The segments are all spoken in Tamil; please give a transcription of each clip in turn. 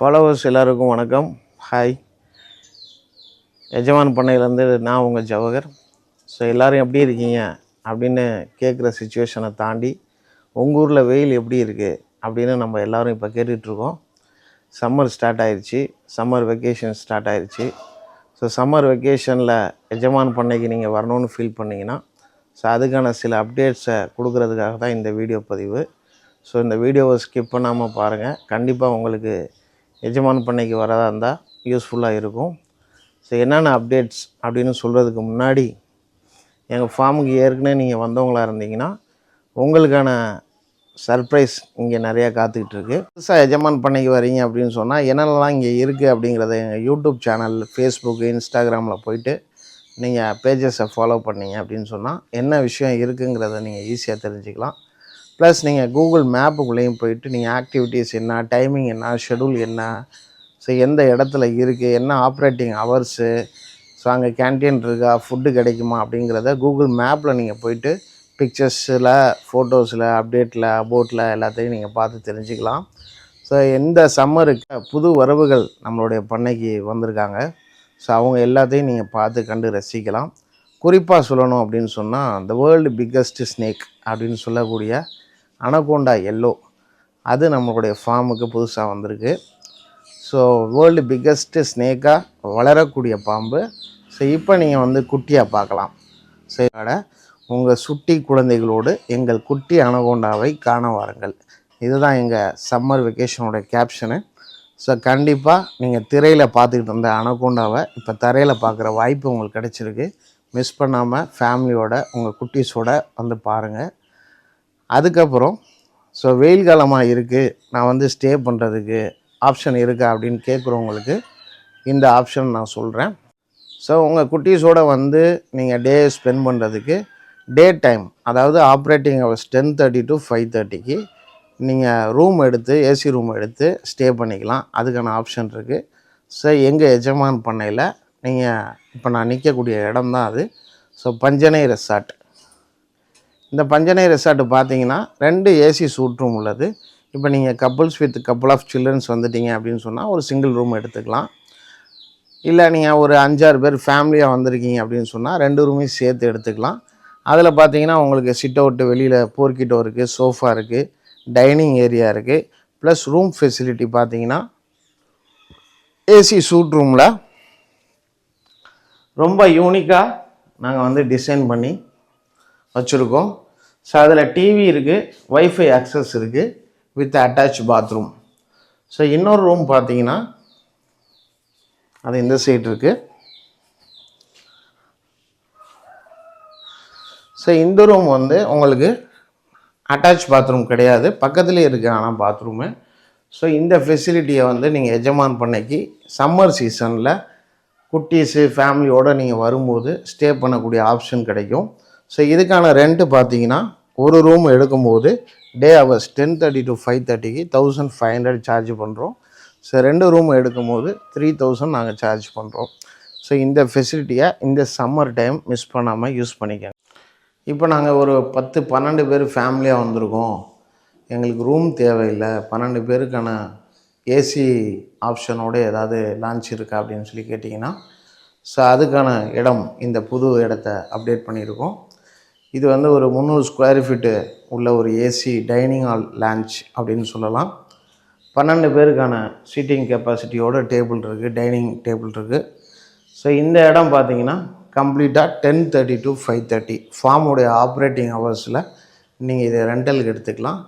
ஃபாலோவர்ஸ் எல்லாருக்கும் வணக்கம். ஹாய் எஜமான் பண்ணையிலேருந்து நான் உங்கள் ஜவஹர் ஸோ எல்லோரும் எப்படி இருக்கீங்க? அப்படின்னு கேட்குற சுச்சுவேஷனை தாண்டி உங்கள் ஊரில் வெயில் எப்படி இருக்குது அப்படின்னு நம்ம எல்லோரும் இப்போ கேட்டுட்ருக்கோம் சம்மர் ஸ்டார்ட் ஆயிடுச்சு சம்மர் வெக்கேஷன் ஸ்டார்ட் ஆயிடுச்சு ஸோ சம்மர் வெக்கேஷனில் எஜமான் பண்ணைக்கு நீங்கள் வரணும்னு ஃபீல் பண்ணிங்கன்னா ஸோ அதுக்கான சில அப்டேட்ஸை கொடுக்குறதுக்காக தான் இந்த வீடியோ பதிவு. ஸோ இந்த வீடியோவை ஸ்கிப் பண்ணாமல் பாருங்கள் கண்டிப்பாக உங்களுக்கு எஜமான் பண்ணைக்கு வரதாக இருந்தால் யூஸ்ஃபுல்லாக இருக்கும். ஸோ என்னென்ன அப்டேட்ஸ் அப்படின்னு சொல்கிறதுக்கு முன்னாடி எங்கள் ஃபார்முக்கு ஏற்கனவே நீங்கள் வந்தவங்களா இருந்தீங்கன்னா உங்களுக்கான சர்ப்ரைஸ் இங்கே நிறையா காத்துக்கிட்டு இருக்கு. புதுசாக எஜமான் பண்ணைக்கு வரீங்க அப்படின்னு சொன்னால் என்னென்னலாம் இங்கே இருக்குது அப்படிங்கிறத எங்கள் யூடியூப் சேனல் ஃபேஸ்புக் இன்ஸ்டாகிராமில் போயிட்டு நீங்கள் பேஜஸை ஃபாலோ பண்ணீங்க அப்படின்னு சொன்னால் என்ன விஷயம் இருக்குங்கிறத நீங்கள் ஈஸியாக தெரிஞ்சுக்கலாம். ப்ளஸ் நீங்கள் கூகுள் மேப்புக்குள்ளேயும் போயிட்டு நீங்கள் ஆக்டிவிட்டீஸ் என்ன டைமிங் என்ன ஷெடியூல் என்ன ஸோ எந்த இடத்துல இருக்குது என்ன ஆப்ரேட்டிங் ஹவர்ஸு ஸோ அங்கே கேன்டீன் இருக்கா ஃபுட்டு கிடைக்குமா அப்படிங்கிறத கூகுள் மேப்பில் நீங்கள் போயிட்டு பிக்சர்ஸில் ஃபோட்டோஸில் அப்டேட்டில் அபோட்டில் எல்லாத்தையும் நீங்கள் பார்த்து தெரிஞ்சுக்கலாம். ஸோ எந்த சம்மருக்கு புது வரவுகள் நம்மளுடைய பண்ணைக்கு வந்திருக்காங்க. ஸோ அவங்க எல்லாத்தையும் நீங்கள் பார்த்து கண்டு ரசிக்கலாம். குறிப்பாக சொல்லணும் அப்படின்னு சொன்னால் இந்த வேர்ல்டு பிக்கஸ்ட் ஸ்னேக் அப்படின்னு சொல்லக்கூடிய அனகோண்டா எல்லோ அது நம்மளுடைய ஃபார்முக்கு புதுசாக வந்திருக்கு. ஸோ வேர்ல்டு பிக்கஸ்ட்டு ஸ்னேக்காக வளரக்கூடிய பாம்பு. ஸோ இப்போ நீங்கள் வந்து குட்டியாக பார்க்கலாம். சரி உங்கள் சுட்டி குழந்தைகளோடு எங்கள் குட்டி அனகோண்டாவை காண வாருங்கள். இதுதான் எங்கள் சம்மர் வெக்கேஷனோட கேப்ஷனு ஸோ கண்டிப்பாக நீங்கள் திரையில் பார்த்துக்கிட்டு இருந்த அனகோண்டாவை இப்போ தரையில் பார்க்குற வாய்ப்பு உங்களுக்கு கிடச்சிருக்கு. மிஸ் பண்ணாமல் ஃபேமிலியோட உங்கள் குட்டீஸோட வந்து பாருங்கள் அதுக்கப்புறம் ஸோ வெயில் காலமாக இருக்குது நான் வந்து ஸ்டே பண்ணுறதுக்கு ஆப்ஷன் இருக்கா அப்படின்னு கேட்குறவங்களுக்கு இந்த ஆப்ஷன் நான் சொல்கிறேன் ஸோ உங்கள் குட்டீஸோட வந்து நீங்கள் டே ஸ்பெண்ட் பண்ணுறதுக்கு டே டைம் அதாவது operating hours ten thirty to five தேர்ட்டிக்கு நீங்கள் ரூம் எடுத்து ஏசி ரூம் எடுத்து ஸ்டே பண்ணிக்கலாம். அதுக்கான ஆப்ஷன் இருக்குது ஸோ எங்கள் எஜமான் பண்ணையில் நீங்கள் இப்போ நான் நிற்கக்கூடிய இடம் தான் அது. ஸோ பஞ்சனை ரெசார்ட் இந்த பஞ்சனை ரெசார்ட் பார்த்தீங்கன்னா ரெண்டு ஏசி சூட் ரூம் உள்ளது. இப்போ நீங்கள் couples with couple of childrens வந்துட்டீங்க அப்படின்னு சொன்னால் ஒரு சிங்கிள் ரூம் எடுத்துக்கலாம். இல்லை நீங்கள் ஒரு அஞ்சாறு பேர் ஃபேமிலியாக வந்திருக்கீங்க அப்படின்னு சொன்னால் ரெண்டு ரூமையும் சேர்த்து எடுத்துக்கலாம். அதில் பார்த்தீங்கன்னா உங்களுக்கு சிட் அவுட்டு வெளியில் போர்க்கிட்டோ இருக்குது சோஃபா இருக்குது டைனிங் ஏரியா இருக்குது ப்ளஸ் ரூம் ஃபெசிலிட்டி பார்த்தீங்கன்னா ஏசி சூட் ரூமில் ரொம்ப யூனிக்காக நாங்கள் வந்து டிசைன் பண்ணி வச்சுருக்கோம். ஸோ அதில் டிவி இருக்குது வைஃபை ஆக்சஸ் இருக்குது வித் அட்டாச் பாத்ரூம் ஸோ இன்னொரு ரூம் பார்த்தீங்கன்னா அது இந்த சைடு இருக்குது ஸோ இந்த ரூம் வந்து உங்களுக்கு அட்டாச் பாத்ரூம் கிடையாது. பக்கத்துலேயே இருக்குது ஆனால் பாத்ரூமு ஸோ இந்த ஃபெசிலிட்டியை வந்து நீங்கள் எஜமான் பண்ணைக்கு சம்மர் சீசனில் குட்டீஸு ஃபேமிலியோடு நீங்கள் வரும்போது ஸ்டே பண்ணக்கூடிய ஆப்ஷன் கிடைக்கும். ஸோ இதுக்கான ரெண்ட்டு பார்த்தீங்கன்னா ஒரு ரூம் எடுக்கும்போது day hours ten thirty to five தேர்ட்டிக்கு தௌசண்ட் ஃபைவ் ஹண்ட்ரட் சார்ஜ் பண்ணுறோம் ஸோ ரெண்டு ரூம் எடுக்கும்போது த்ரீ தௌசண்ட் நாங்கள் சார்ஜ் பண்ணுறோம் ஸோ இந்த ஃபெசிலிட்டியை இந்த சம்மர் டைம் மிஸ் பண்ணாமல் யூஸ் பண்ணிக்கோங்க. இப்போ நாங்கள் ஒரு பத்து பன்னெண்டு பேர் ஃபேமிலியாக வந்திருக்கோம். எங்களுக்கு ரூம் தேவையில்லை. பன்னெண்டு பேருக்கான ஏசி ஆப்ஷனோட ஏதாவது லான்ச் இருக்கா அப்படின்னு சொல்லி கேட்டிங்கன்னா ஸோ அதுக்கான இடம் இந்த புது இடத்த அப்டேட் பண்ணியிருக்கோம். இது வந்து ஒரு முந்நூறு ஸ்கொயர் ஃபீட்டு உள்ள ஒரு ஏசி டைனிங் ஹால் லான்ச் அப்படின்னு சொல்லலாம். பன்னெண்டு பேருக்கான சீட்டிங் கெப்பாசிட்டியோட டேபிள் இருக்குது டைனிங் டேபிள் இருக்குது ஸோ இந்த இடம் பார்த்தீங்கன்னா கம்ப்ளீட்டாக ten thirty to five thirty ஃபார்முடைய operating ஹவர்ஸில் நீங்கள் இதை ரெண்டலுக்கு எடுத்துக்கலாம்.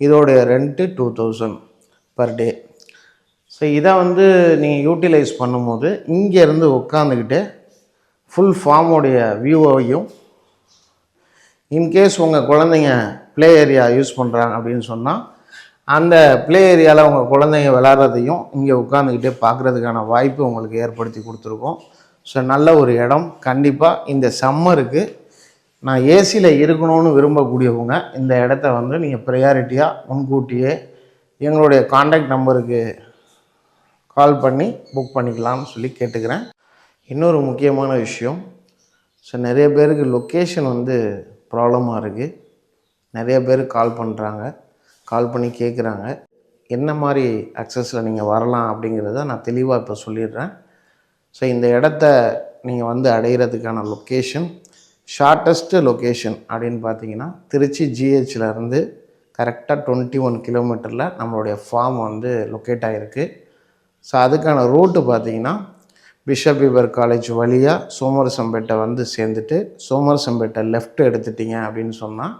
இதோடைய rent two thousand per day so இதை வந்து நீங்கள் யூட்டிலைஸ் பண்ணும்போது இங்கேருந்து உட்காந்துக்கிட்டு ஃபுல் ஃபார்முடைய வியூவையும் இன்கேஸ் உங்கள் குழந்தைங்க ப்ளே ஏரியா யூஸ் பண்ணுறாங்க அப்படின்னு சொன்னால் அந்த ப்ளே ஏரியாவில் உங்கள் குழந்தைங்க விளாட்றதையும் இங்கே உட்காந்துக்கிட்டே பார்க்குறதுக்கான வாய்ப்பு உங்களுக்கு ஏற்படுத்தி கொடுத்துருக்கோம். ஸோ நல்ல ஒரு இடம். கண்டிப்பாக இந்த சம்மருக்கு நான் ஏசியில் இருக்கணும்னு விரும்பக்கூடியவங்க இந்த இடத்த வந்து நீங்கள் ப்ரையாரிட்டியாக முன்கூட்டியே எங்களுடைய காண்டாக்ட் நம்பருக்கு கால் பண்ணி புக் பண்ணிக்கலாம்னு சொல்லி கேட்டுக்கிறேன். இன்னொரு முக்கியமான விஷயம் ஸோ நிறைய பேருக்கு லொக்கேஷன் வந்து ப்ராப்ளமாக இருக்குது நிறைய பேர் கால் பண்ணுறாங்க. கால் பண்ணி கேட்குறாங்க. என்ன மாதிரி அக்சஸில் நீங்கள் வரலாம் அப்படிங்கிறத நான் தெளிவாக இப்போ சொல்லிடுறேன். ஸோ இந்த இடத்த நீங்கள் வந்து அடையிறதுக்கான லொக்கேஷன் ஷார்ட்டஸ்ட்டு லொக்கேஷன் அப்படின்னு பார்த்தீங்கன்னா திருச்சி ஜிஹெச்லேருந்து கரெக்டாக டுவெண்ட்டி ஒன் கிலோமீட்டரில் நம்மளுடைய ஃபார்ம் வந்து லொக்கேட் ஆகிருக்கு ஸோ அதுக்கான ரூட்டு பார்த்தீங்கன்னா பிஷப் இவர் காலேஜ் வழியாக சோமரசம்பேட்டை வந்து சேர்ந்துட்டு சோமரசம்பேட்டை லெஃப்ட் எடுத்துட்டீங்க அப்படின்னு சொன்னால்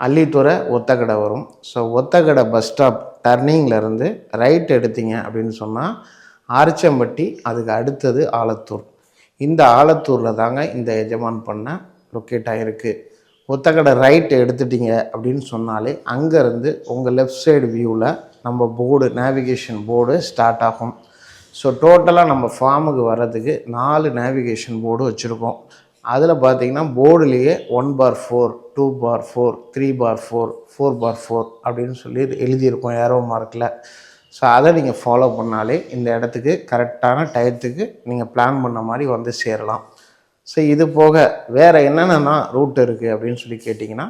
அள்ளித்துறை ஒத்தக்கடை வரும். ஸோ ஒத்தக்கடை பஸ் ஸ்டாப் டர்னிங்லேருந்து ரைட் எடுத்தீங்க அப்படின்னு சொன்னால் ஆரிச்சம்பட்டி அதுக்கு அடுத்தது ஆலத்தூர். இந்த ஆலத்தூரில் தாங்க இந்த எஜமான் பண்ண லொக்கேட் ஆகிருக்கு ஒத்தக்கடை ரைட் எடுத்துட்டீங்க அப்படின்னு சொன்னாலே அங்கேருந்து உங்கள் லெஃப்ட் சைடு வியூவில் நம்ம போர்டு நேவிகேஷன் போர்டு ஸ்டார்ட் ஆகும். ஸோ டோட்டலாக நம்ம ஃபார்முக்கு வர்றதுக்கு நாலு நேவிகேஷன் போர்டு வச்சுருக்கோம். அதில் பார்த்தீங்கன்னா போர்டுலேயே one bar four two bar four three bar four four bar four அப்படின்னு சொல்லி எழுதியிருக்கோம் ஏரோ மார்க்கில் ஸோ அதை நீங்கள் ஃபாலோ பண்ணாலே இந்த இடத்துக்கு கரெக்டான டயத்துக்கு நீங்கள் பிளான் பண்ண மாதிரி வந்து சேரலாம். ஸோ இது போக வேறு என்னென்னா ரூட் இருக்குது அப்படின்னு சொல்லி கேட்டிங்கன்னா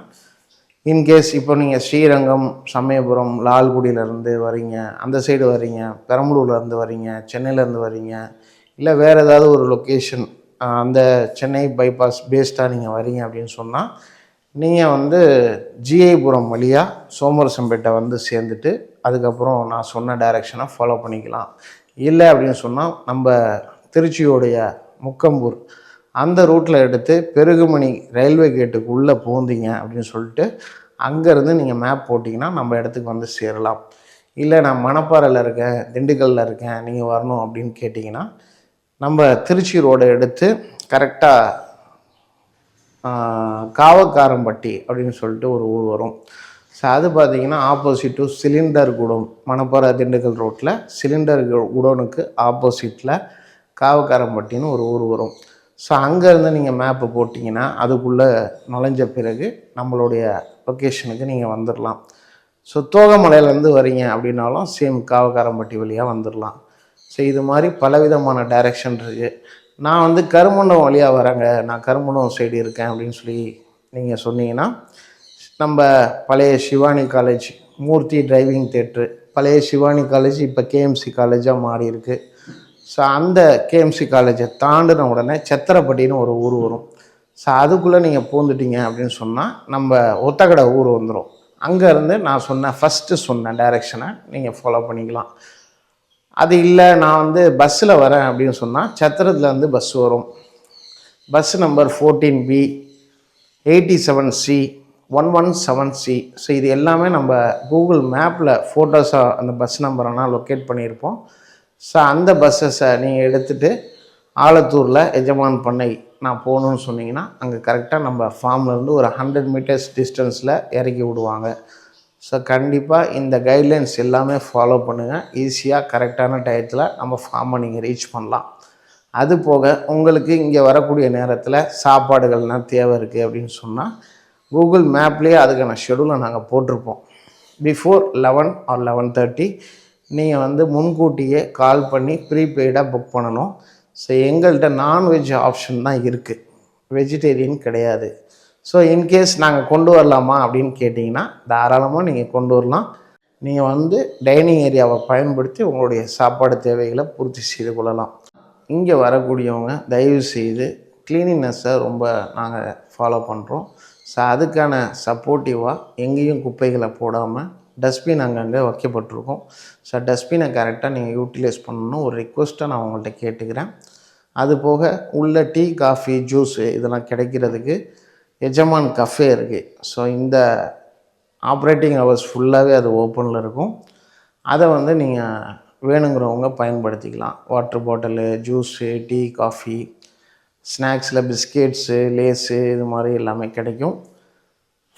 இன்கேஸ் இப்போ நீங்கள் ஸ்ரீரங்கம் சமயபுரம் லால்குடியிலேருந்து வரீங்க அந்த சைடு வரீங்க பெரம்பலூர்லேருந்து வரீங்க சென்னையிலேருந்து வரீங்க இல்லை வேறு ஏதாவது ஒரு லொக்கேஷன் அந்த சென்னை பைபாஸ் பேஸ்டாக நீங்கள் வரீங்க அப்படின்னு சொன்னால் நீங்கள் வந்து ஜிஐபுரம் வழியாக சோமரசம்பேட்டை வந்து சேர்ந்துட்டு அதுக்கப்புறம் நான் சொன்ன டைரெக்ஷனை ஃபாலோ பண்ணிக்கலாம். இல்லை அப்படின்னு சொன்னால் நம்ம திருச்சியோடைய முக்கம்பூர் அந்த ரூட்டில் எடுத்து பெருகுமணி ரயில்வே கேட்டுக்கு உள்ளே போந்தீங்க அப்படின்னு சொல்லிட்டு அங்கேருந்து நீங்கள் மேப் போட்டிங்கன்னா நம்ம இடத்துக்கு வந்து சேரலாம். இல்லை நான் மணப்பாறையில் இருக்கேன் திண்டுக்கல்லில் இருக்கேன் நீங்கள் வரணும் அப்படின்னு கேட்டிங்கன்னா நம்ம திருச்சி ரோடை எடுத்து கரெக்டாக காவக்காரம்பட்டி அப்படின்னு சொல்லிட்டு ஒரு ஊர் வரும். ஸோ அது பார்த்தீங்கன்னா opposite to cylinder godown Manapparai Dindigul ரோட்டில் சிலிண்டர் குடோனுக்கு ஆப்போசிட்டில் காவக்காரம்பட்டின்னு ஒரு ஊர் வரும். ஸோ அங்கேருந்து நீங்கள் மேப்பு போட்டிங்கன்னா அதுக்குள்ளே நுழைஞ்ச பிறகு நம்மளுடைய லொக்கேஷனுக்கு நீங்கள் வந்துடலாம் ஸோ தோகமலையிலேருந்து வரீங்க அப்படின்னாலும் சேம் காவக்காரம்பட்டி வழியாக வந்துடலாம் ஸோ இது மாதிரி பலவிதமான டைரக்ஷன் இருக்குது நான் வந்து கருமண்டம் வழியாக வரேங்க. நான் கருமண்டம் சைடு இருக்கேன் அப்படின்னு சொல்லி நீங்கள் சொன்னீங்கன்னா நம்ம பழைய சிவானி காலேஜ் மூர்த்தி டிரைவிங் தேட்ரு பழைய சிவானி காலேஜ் இப்போ கேஎம்சி காலேஜாக மாறி இருக்குது ஸோ அந்த கேஎம்சி காலேஜை தாண்டின உடனே சத்திரப்பட்டின்னு ஒரு ஊர் வரும். ஸோ அதுக்குள்ளே நீங்கள் பூந்துட்டீங்க அப்படின்னு சொன்னால் நம்ம ஒத்தக்கடை ஊர் வந்துடும் அங்கேருந்து நான் சொன்ன ஃபஸ்ட்டு சொன்ன டைரெக்ஷனை நீங்கள் ஃபாலோ பண்ணிக்கலாம். அது இல்லை நான் வந்து பஸ்ஸில் வரேன் அப்படின்னு சொன்னால் சத்திரத்துலேருந்து பஸ் வரும். Bus number fourteen B eighty seven C one one seven C so இது எல்லாமே நம்ம கூகுள் மேப்பில் ஃபோட்டோஸாக அந்த பஸ் நம்பரெல்லாம் லொக்கேட் பண்ணியிருப்போம். ஸோ அந்த பஸ்ஸஸை நீங்கள் எடுத்துகிட்டு ஆலத்தூரில் எஜமான் பண்ணை நான் போகணுன்னு சொன்னிங்கன்னா அங்கே கரெக்டாக நம்ம ஃபார்ம்லேருந்து ஒரு ஹண்ட்ரட் மீட்டர்ஸ் டிஸ்டன்ஸில் இறக்கி விடுவாங்க. ஸோ கண்டிப்பாக இந்த கைட்லைன்ஸ் எல்லாமே ஃபாலோ பண்ணுங்கள் ஈஸியாக கரெக்டான டயத்தில் நம்ம ஃபார்மை நீங்கள் ரீச் பண்ணலாம். அது போக உங்களுக்கு இங்கே வரக்கூடிய நேரத்தில் சாப்பாடுகள்லாம் தேவை இருக்குது அப்படின்னு சொன்னால் கூகுள் மேப்லேயே அதுக்கான ஷெடியூலை நாங்கள் போட்டிருப்போம். Before eleven or eleven thirty நீங்கள் வந்து முன்கூட்டியே கால் பண்ணி ப்ரீபெய்டாக புக் பண்ணணும். ஸோ எங்கள்கிட்ட நான்வெஜ் ஆப்ஷன் தான் இருக்குது வெஜிடேரியன் கிடையாது. ஸோ இன்கேஸ் நாங்கள் கொண்டு வரலாமா அப்படின்னு கேட்டிங்கன்னா தாராளமாக நீங்கள் கொண்டு வரலாம். நீங்கள் வந்து டைனிங் ஏரியாவை பயன்படுத்தி உங்களுடைய சாப்பாடு தேவைகளை பூர்த்தி செய்து கொள்ளலாம். இங்கே வரக்கூடியவங்க தயவு செய்து க்ளீனினஸை ரொம்ப நாங்கள் ஃபாலோ பண்ணுறோம் ஸோ அதுக்கான சப்போர்ட்டிவாக எங்கேயும் குப்பைகளை போடாமல் டஸ்ட்பின் அங்கங்கே வைக்கப்பட்டிருக்கும். ஸோ டஸ்ட்பினை கரெக்டாக நீங்கள் யூட்டிலைஸ் பண்ணணும் ஒரு ரிக்வெஸ்ட்டை நான் உங்கள்கிட்ட கேட்டுக்கிறேன். அது போக உள்ள டீ காஃபி ஜூஸு இதெல்லாம் கிடைக்கிறதுக்கு எஜமான் கஃபே இருக்குது ஸோ இந்த ஆப்ரேட்டிங் ஹவர்ஸ் ஃபுல்லாகவே அது ஓப்பனில் இருக்கும். அதை வந்து நீங்கள் வேணுங்கிறவங்க பயன்படுத்திக்கலாம். Water bottle juice tea coffee ஸ்நாக்ஸில் biscuits Lays இது மாதிரி எல்லாமே கிடைக்கும்.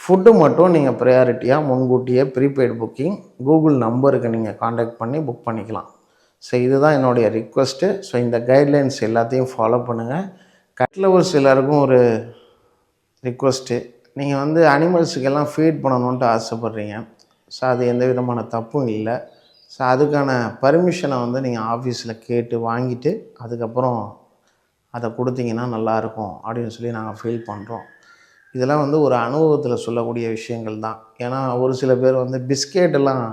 ஃபுட்டு மட்டும் நீங்கள் ப்ரையாரிட்டியாக முன்கூட்டியே ப்ரீபெய்டு புக்கிங் கூகுள் நம்பருக்கு நீங்கள் காண்டாக்ட் பண்ணி புக் பண்ணிக்கலாம். ஸோ இதுதான் என்னுடைய ரிக்வெஸ்ட்டு ஸோ இந்த கைட்லைன்ஸ் எல்லாத்தையும் ஃபாலோ பண்ணுங்கள் கட்லவர்ஸ் எல்லாருக்கும் ஒரு ரிக்வெஸ்ட்டு நீங்கள் வந்து அனிமல்ஸுக்கெல்லாம் ஃபீட் பண்ணணுன்ட்டு ஆசைப்பட்றீங்க. ஸோ அது எந்த விதமான தப்பும் இல்லை. ஸோ அதுக்கான பர்மிஷனை வந்து நீங்கள் ஆஃபீஸில் கேட்டு வாங்கிட்டு அதுக்கப்புறம் அதை கொடுத்தீங்கன்னா நல்லாயிருக்கும் அப்படின்னு சொல்லி நாங்கள் ஃபீல் பண்ணுறோம் இதெல்லாம் வந்து ஒரு அனுபவத்தில் சொல்லக்கூடிய விஷயங்கள் தான். ஏன்னா ஒரு சில பேர் வந்து பிஸ்கெட் எல்லாம்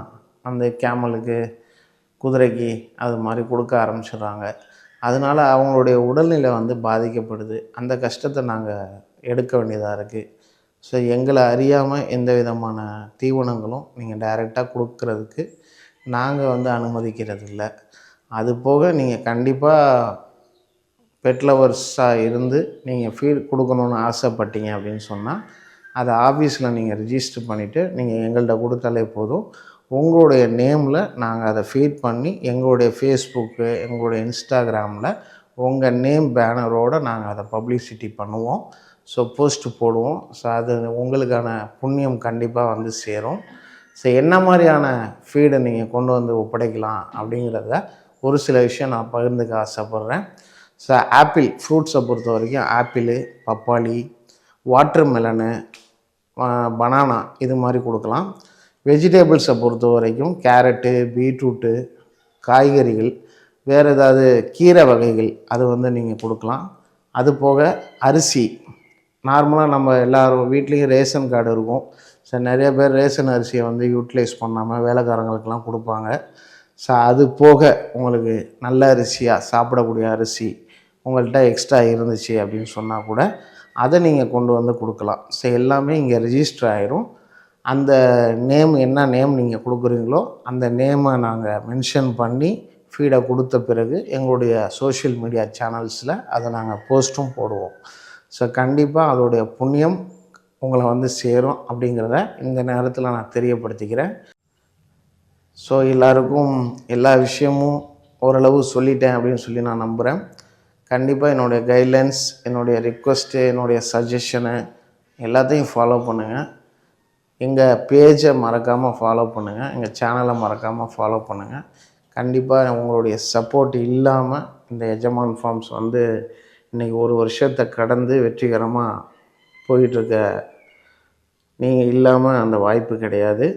அந்த கேமலுக்கு குதிரைக்கு அது மாதிரி கொடுக்க ஆரம்பிச்சிடுறாங்க. அதனால் அவங்களுடைய உடல்நிலை வந்து பாதிக்கப்படுது. அந்த கஷ்டத்தை நாங்கள் எடுக்க வேண்டியதாக இருக்குது ஸோ எங்களை அறியாமல் எந்த விதமான தீவனங்களும் நீங்கள் டைரெக்டாக கொடுக்கறதுக்கு நாங்கள் வந்து அனுமதிக்கிறது இல்லை அது போக நீங்கள் கண்டிப்பாக பெட் லவர்ஸாக இருந்து நீங்கள் ஃபீட் கொடுக்கணுன்னு ஆசைப்பட்டீங்க அப்படின்னு சொன்னால் அதை ஆஃபீஸில் நீங்கள் ரிஜிஸ்டர் பண்ணிவிட்டு நீங்கள் எங்கள்கிட்ட கொடுத்தாலே போதும். உங்களுடைய நேமில் நாங்கள் அதை ஃபீட் பண்ணி எங்களுடைய ஃபேஸ்புக்கு எங்களுடைய இன்ஸ்டாகிராமில் உங்கள் நேம் பேனரோடு நாங்கள் அதை பப்ளிசிட்டி பண்ணுவோம். ஸோ போஸ்ட்டு போடுவோம். ஸோ அது உங்களுக்கான புண்ணியம் கண்டிப்பாக வந்து சேரும். ஸோ என்ன மாதிரியான ஃபீடை நீங்கள் கொண்டு வந்து ஒப்படைக்கலாம் அப்படிங்கிறத ஒரு சில விஷயம் நான் பகிர்ந்துக்க ஆசைப்பட்றேன். ஸோ ஆப்பிள் ஃப்ரூட்ஸை பொறுத்த வரைக்கும் ஆப்பிள் பப்பாளி வாட்டர் மெலனு பனானா இது மாதிரி கொடுக்கலாம். வெஜிடபிள்ஸை பொறுத்த வரைக்கும் கேரட்டு பீட்ரூட்டு காய்கறிகள் வேறு ஏதாவது கீரை வகைகள் அது வந்து நீங்கள் கொடுக்கலாம். அது போக அரிசி. நார்மலாக நம்ம எல்லாரும் வீட்லேயும் ரேஷன் கார்டு இருக்கும். ஸோ நிறைய பேர் ரேஷன் அரிசியை வந்து யூட்டிலைஸ் பண்ணாமல் வேலைக்காரங்களுக்கெல்லாம் கொடுப்பாங்க. ஸோ அது போக உங்களுக்கு நல்ல அரிசியாக சாப்பிடக்கூடிய அரிசி உங்கள்கிட்ட எக்ஸ்ட்ரா இருந்துச்சு அப்படின்னு சொன்னால் கூட அதை நீங்கள் கொண்டு வந்து கொடுக்கலாம். ஸோ எல்லாமே இங்கே ரிஜிஸ்டர் ஆயிரும். அந்த நேம் என்ன நேம் நீங்கள் கொடுக்குறீங்களோ அந்த நேமை நாங்கள் மென்ஷன் பண்ணி ஃபீடை கொடுத்த பிறகு எங்களுடைய சோஷியல் மீடியா சேனல்ஸில் அதை நாங்கள் போஸ்ட்டும் போடுவோம். ஸோ கண்டிப்பாக அதோடைய புண்ணியம் உங்களை வந்து சேரும் அப்படிங்கிறத இந்த நேரத்தில் நான் தெரியப்படுத்திக்கிறேன். ஸோ எல்லாருக்கும் எல்லா விஷயமும் ஓரளவு சொல்லிட்டேன் அப்படின்னு சொல்லி நான் நம்புகிறேன் கண்டிப்பாக என்னுடைய கைட்லைன்ஸ் என்னுடைய ரிக்வஸ்ட்டு என்னுடைய சஜஷனு எல்லாத்தையும் ஃபாலோ பண்ணுங்கள் எங்கள் பேஜை மறக்காமல் ஃபாலோ பண்ணுங்கள் எங்கள் சேனலை மறக்காமல் ஃபாலோ பண்ணுங்கள் கண்டிப்பாக உங்களுடைய சப்போர்ட் இல்லாமல் இந்த எஜமான் ஃபார்ம்ஸ் வந்து இன்றைக்கி ஒரு வருஷத்தை கடந்து வெற்றிகரமாக போயிட்டுருக்க நீங்கள் இல்லாமல் அந்த வாய்ப்பு கிடையாது.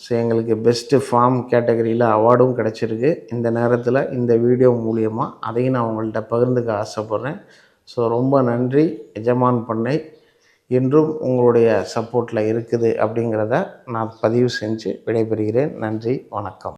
ஸோ எங்களுக்கு பெஸ்ட்டு ஃபார்ம் கேட்டகரியில் அவார்டும் கிடச்சிருக்கு. இந்த நேரத்தில் இந்த வீடியோ மூலியமாக அதையும் நான் உங்கள்கிட்ட பகிர்ந்துக்க ஆசைப்பட்றேன். ஸோ ரொம்ப நன்றி எஜமான் பண்ணை. இன்றும் உங்களுடைய சப்போர்ட்டில் இருக்குது அப்படிங்கிறத நான் பதிவு செஞ்சு விடைபெறுகிறேன். நன்றி வணக்கம்.